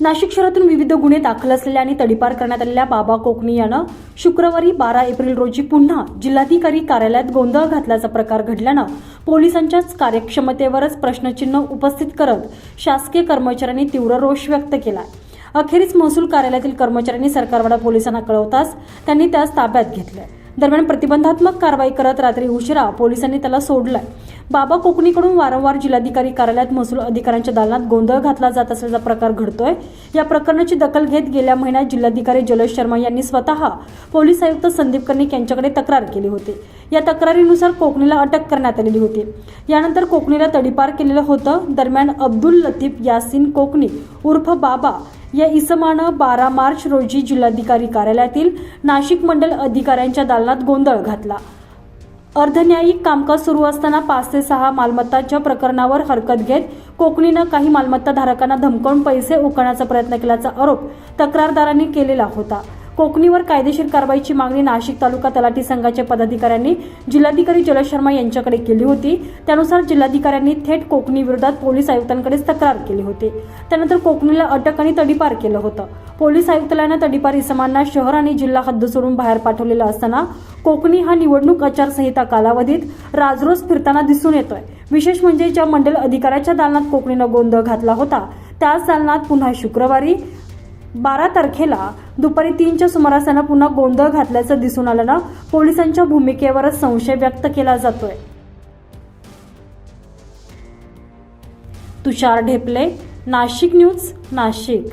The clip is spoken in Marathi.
नाशिक शहरातून विविध गुन्हे दाखल असलेल्या आणि तडीपार करण्यात आलेल्या बाबा कोकणी यानं शुक्रवारी बारा एप्रिल रोजी पुन्हा जिल्हाधिकारी कार्यालयात गोंधळ घातल्याचा प्रकार घडल्यानं पोलिसांच्याच कार्यक्षमतेवरच प्रश्नचिन्ह उपस्थित करत शासकीय कर्मचाऱ्यांनी तीव्र रोष व्यक्त केला. अखेरीस महसूल कार्यालयातील कर्मचाऱ्यांनी सरकारवाडा पोलिसांना कळवताच त्यांनी त्यास ताब्यात घेतलं. दरम्यान प्रतिबंधात्मक कारवाई करत रात्री उशिरा पोलिसांनी त्याला सोडलंय. बाबा कोकणीकडून वारंवार जिल्हाधिकारी कार्यालयात महसूल अधिकाऱ्यांच्या दालनात गोंधळ घातला जात असल्याचा प्रकार घडतोय. या प्रकरणाची दखल घेत गेल्या महिन्यात जिल्हाधिकारी जलज शर्मा यांनी स्वतः पोलीस आयुक्त संदीप कर्णिक यांच्याकडे तक्रार केली होती. या तक्रारीनुसार कोकणीला अटक करण्यात आलेली होती. यानंतर कोकणीला तडीपार केलेलं होतं. दरम्यान अब्दुल लतीफ यासिन कोकणी उर्फ बाबा या इसमानं बारा मार्च रोजी जिल्हाधिकारी कार्यालयातील नाशिक मंडल अधिकाऱ्यांच्या दालनात गोंधळ घातला. अर्धन्यायिक कामकाज सुरू असताना पाच ते सहा मालमत्तांच्या प्रकरणावर हरकत घेत कोकणीनं काही मालमत्ता धारकांना धमकावून पैसे उकळण्याचा प्रयत्न केल्याचा आरोप तक्रारदारांनी केलेला होता. कोकणीवर कायदेशीर कारवाईची मागणी नाशिक तालुका तलाठी संघाच्या पदाधिकाऱ्यांनी जिल्हाधिकारी जलज शर्मा यांच्याकडे केली होती. त्यानुसार जिल्हाधिकाऱ्यांनी थेट कोकणी विरोधात पोलीस आयुक्तांकडेच तक्रार केली होती. त्यानंतर कोकणीला अटक आणि तडीपार केलं होतं. पोलीस आयुक्तालयानं तडीपार इसमांना शहर आणि जिल्हा हद्द सोडून बाहेर पाठवलेलं असताना कोकणी हा निवडणूक आचारसंहिता कालावधीत राजरोज फिरताना दिसून येतोय. विशेष म्हणजे ज्या मंडल अधिकाऱ्याच्या दालनात कोकणीनं गोंधळ घातला होता त्याच दालनात पुन्हा शुक्रवारी बारा तारखेला दुपारी तीनच्या सुमारासानं पुन्हा गोंधळ घातल्याचं दिसून आल्यानं पोलिसांच्या भूमिकेवरच संशय व्यक्त केला जातोय. तुषार ढेपले नाशिक न्यूज नाशिक.